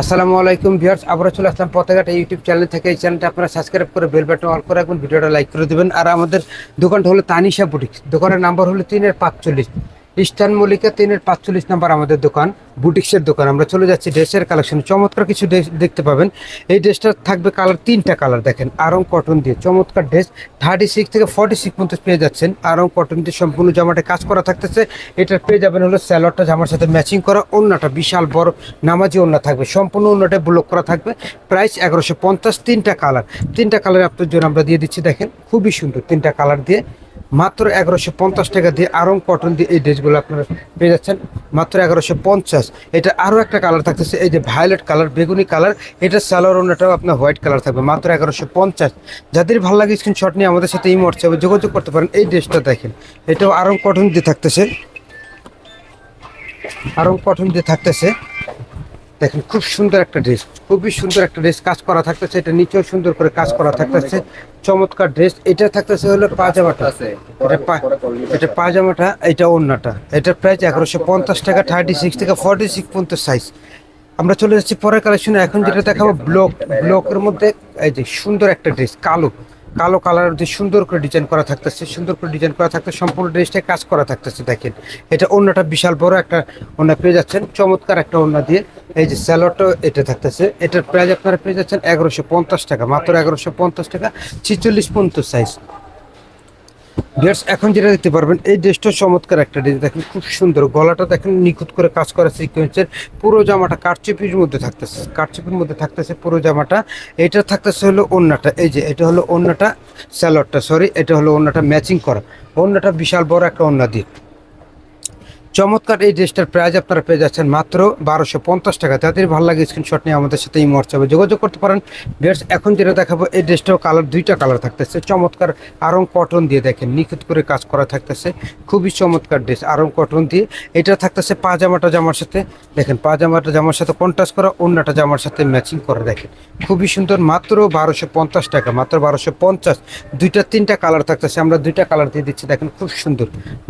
আসসালামু আলাইকুম ভিউয়ার্স, আবারও চলে আসলাম পতাকাটা ইউটিউব চ্যানেল থেকে। এই চ্যানেলটা আপনারা সাবস্ক্রাইব করে বেল বাটন অল করে রাখবেন, ভিডিওটা লাইক করে দেবেন। আর আমাদের দোকানটা হলো তানিশা বুটিক দোকানের নাম্বার হলো তিনের পাঁচচল্লিশ। ইস্টার্ন মল্লিকা তিনের পাঁচচল্লিশ নাম্বার আমাদের দোকান, বুটিক্সের দোকান। আমরা চলে যাচ্ছি ড্রেসের কালেকশন। চমৎকার কিছু ড্রেস দেখতে পাবেন। এই ড্রেসটা থাকবে কালার, তিনটা কালার দেখেন। আরং কটন দিয়ে চমৎকার ড্রেস। থার্টি সিক্স থেকে ফর্টি সিক্স পর্যন্ত পেয়ে যাচ্ছেন। আরং কটন দিয়ে সম্পূর্ণ জামাটা কাজ করা থাকতেছে। এটার পেয়ে যাবেন হলো স্যালোয়ারটা জামার সাথে ম্যাচিং করা। অন্যটা বিশাল বড় নামাজি অন্য থাকবে। সম্পূর্ণ অন্যটা ব্লক করা থাকবে। প্রাইস এগারোশো পঞ্চাশ। তিনটা কালার। তিনটা কালার আপনার জন্য আমরা দিয়ে দিচ্ছি, দেখেন। খুবই সুন্দর তিনটা কালার দিয়ে। মাত্র এগারোশো পঞ্চাশ টাকা দিয়ে আরং কটন দিয়ে এই ড্রেসগুলো আপনারা পেয়ে যাচ্ছেন। মাত্র এগারোশো পঞ্চাশ। এটা আরও একটা কালার থাকতেছে, এই যে ভায়োলেট কালার বেগুনি কালার এটা সালোয়ার অন্যটাও আপনার হোয়াইট কালার থাকবে, মাত্র এগারোশো পঞ্চাশ। যাদের ভালো লাগে স্ক্রিনশট নিয়ে আমাদের সাথে এই হোয়াটসঅ্যাপে যোগাযোগ করতে পারেন, এই ড্রেসটা দেখেন। এটাও আরং কটন দিয়ে থাকতেছে। আরং কটন দিয়ে থাকতেছে। দেখেন, খুব সুন্দর একটা ড্রেস খুবই সুন্দর একটা ড্রেস কাজ করা থাকতেছে, এটা নিচেও সুন্দর করে কাজ করা থাকতেছে, চমৎকার ড্রেস এটা থাকতেছে হলো পাজামাটা এটা এটা পাজামাটা এটা ওন্নাটা এটার প্রাইস এগারোশো পঞ্চাশ টাকা থার্টি সিক্স থেকে ফর্টি সিক্স পর্যন্ত সাইজ আমরা চলে যাচ্ছি পরের কালেকশনে এখন যেটা দেখাবো ব্লক ব্লকের মধ্যে, এই যে সুন্দর একটা ড্রেস কালো কালো কালার দিয়ে সুন্দর করে ডিজাইন করা থাকতেছে, সুন্দর করে ডিজাইন করা থাকতে সম্পূর্ণ ড্রেসটা কাজ করা থাকতেছে, দেখেন। এটা অন্যটা বিশাল বড় একটা ওনা পেয়ে যাচ্ছেন, চমৎকার একটা ওনা দিয়ে। এই যে স্যালোডটা এটা থাকতেছে। এটার প্রাইস আপনারা পেয়ে যাচ্ছেন এগারোশো পঞ্চাশ টাকা, মাত্র এগারোশো পঞ্চাশ টাকা, ছিচল্লিশ পঞ্চাশ সাইজ ড্রেস এখন যেটা দেখতে পারবেন, এই ড্রেসটা চমৎকার একটা ড্রেস দেখেন, খুব সুন্দর। গলাটা দেখেন, নিখুঁত করে কাজ করা সিকোয়েন্সের পুরো জামাটা কারচুপির মধ্যে থাকতেছে। কারচুপির মধ্যে থাকতেছে পুরো জামাটা। এটা থাকতেছে হলো অন্যটা এই যে, এটা হলো অন্যটা স্যালোডটা সরি এটা হলো অন্যটা ম্যাচিং করা। অন্যটা বিশাল বড় একটা অন্য দিয়ে। চমৎকার এই ড্রেসটার প্রাইস আপনারা পেয়ে যাচ্ছেন মাত্র বারোশো পঞ্চাশ টাকা। তাদের ভালো লাগে স্ক্রিনশট নিয়ে আমাদের সাথে এই হোয়াটসঅ্যাপে যোগাযোগ করতে পারেন। ড্রেস এখন যেটা দেখাবো, এই ড্রেসটাও কালার দুইটা কালার থাকতেছে। চমৎকার আরং কটন দিয়ে দেখেন, নিখুঁত করে কাজ করা থাকতেছে। খুবই চমৎকার ড্রেস আরং কটন দিয়ে। এটা থাকতেছে পাজামাটা জামার সাথে। দেখেন পাজামাটা জামার সাথে কন্ট্রাস্ট করা অন্যটা জামার সাথে ম্যাচিং করে দেখেন। খুবই সুন্দর, মাত্র বারোশো পঞ্চাশ টাকা, মাত্র বারোশো পঞ্চাশ। দুইটা, তিনটা কালার থাকতেছে। আমরা দুইটা কালার দিয়ে দিচ্ছি, দেখেন, খুব সুন্দর।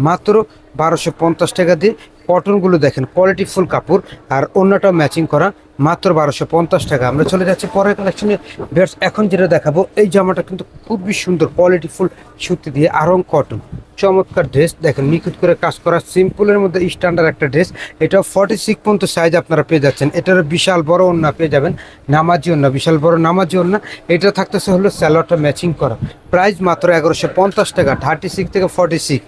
মাত্র বারোশো পঞ্চাশ টাকা দিয়ে কটনগুলো দেখেন কোয়ালিটি ফুল কাপড়, আর অন্যটাও ম্যাচিং করা, মাত্র বারোশো পঞ্চাশ টাকা। আমরা চলে যাচ্ছি পরের কালেকশনে বেডস এখন যেটা দেখাবো, এই জামাটা কিন্তু খুবই সুন্দর কোয়ালিটি ফুল সুতি দিয়ে, আরং কটন চমৎকার ড্রেস দেখেন, নিখুঁত করে কাজ করা সিম্পলের মধ্যে স্ট্যান্ডার্ড একটা ড্রেস এটাও ফর্টি সিক্স পর্যন্ত সাইজ আপনারা পেয়ে যাচ্ছেন। এটার বিশাল বড় অন্য পেয়ে যাবেন, নামাজি অন্য বিশাল বড় নামাজি অন্য এটা থাকতেছে হলো স্যালোয়ারটা ম্যাচিং করা। প্রাইস মাত্র এগারোশো পঞ্চাশ টাকা থার্টি সিক্স থেকে ফর্টি সিক্স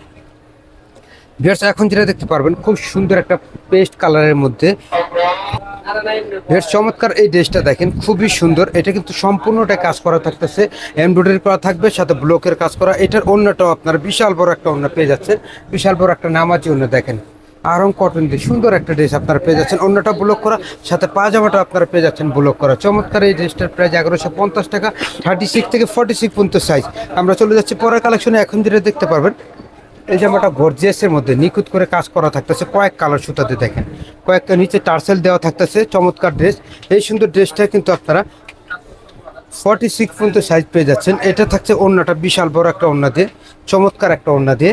ভিউয়ার্স এখন যেটা দেখতে পারবেন, খুব সুন্দর একটা পেস্ট কালারের মধ্যে। বেশ চমৎকার এই ড্রেসটা দেখেন, খুবই সুন্দর। এটা কিন্তু সম্পূর্ণটা কাজ করা থাকতেছে এমব্রয়ডারি করা থাকবে, সাথে ব্লকের কাজ করা। এটার অন্যটাও আপনার বিশাল বড় একটা অন্য পেয়ে যাচ্ছেন। বিশাল বড় একটা নামাজি অন্য দেখেন। আরং কটন দিয়ে সুন্দর একটা ড্রেস আপনারা পেয়ে যাচ্ছেন। অন্যটা ব্লক করা, সাথে পাজামাটা আপনারা পেয়ে যাচ্ছেন ব্লক করা। চমৎকার এই ড্রেসটার প্রাইস এগারোশো পঞ্চাশ টাকা থার্টি সিক্স থেকে ফর্টি সিক্স পর্যন্ত সাইজ আমরা চলে যাচ্ছি পরের কালেকশনে এখন যেটা দেখতে পারবেন এই জামাটা গর্জিয়াসের মধ্যে নিখুঁত করে কাজ করা থাকতেছে, কয়েক কালার সুতাতে দেখেন। কয়েকটা নিচে টার্সেল দেওয়া থাকতেছে, চমৎকার ড্রেস। এই সুন্দর ড্রেসটা কিন্তু আপনারা ফর্টি সিক্স পর্যন্ত সাইজ পেয়ে যাচ্ছেন। এটা থাকছে অন্যটা বিশাল বড় একটা অন্য দিয়ে, চমৎকার একটা অন্য দিয়ে।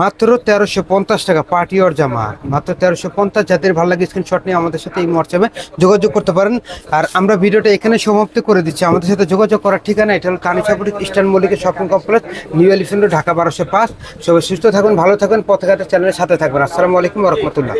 মাত্র তেরোশো পঞ্চাশ টাকা পার্টি ওর জামা। মাত্র তেরোশো পঞ্চাশ, যাদের ভালো লাগে স্ক্রিনশট নিয়ে আমাদের সাথে এই হোয়াটসঅ্যাপে যোগাযোগ করতে পারেন। আর আমরা ভিডিওটা এখানে সমাপ্ত করে দিচ্ছি। আমাদের সাথে যোগাযোগ করার ঠিকানা এটা হল কানিসাপুরি ইস্টার্ন মল্লিকের shopping complex, new elephant Dhaka বারোশো পাঁচ। সবাই সুস্থ থাকুন, ভালো থাকুন, পথঘাটের চ্যানেলের সাথে থাকবেন। আসসালামু আলাইকুম রহমতুল্লাহ।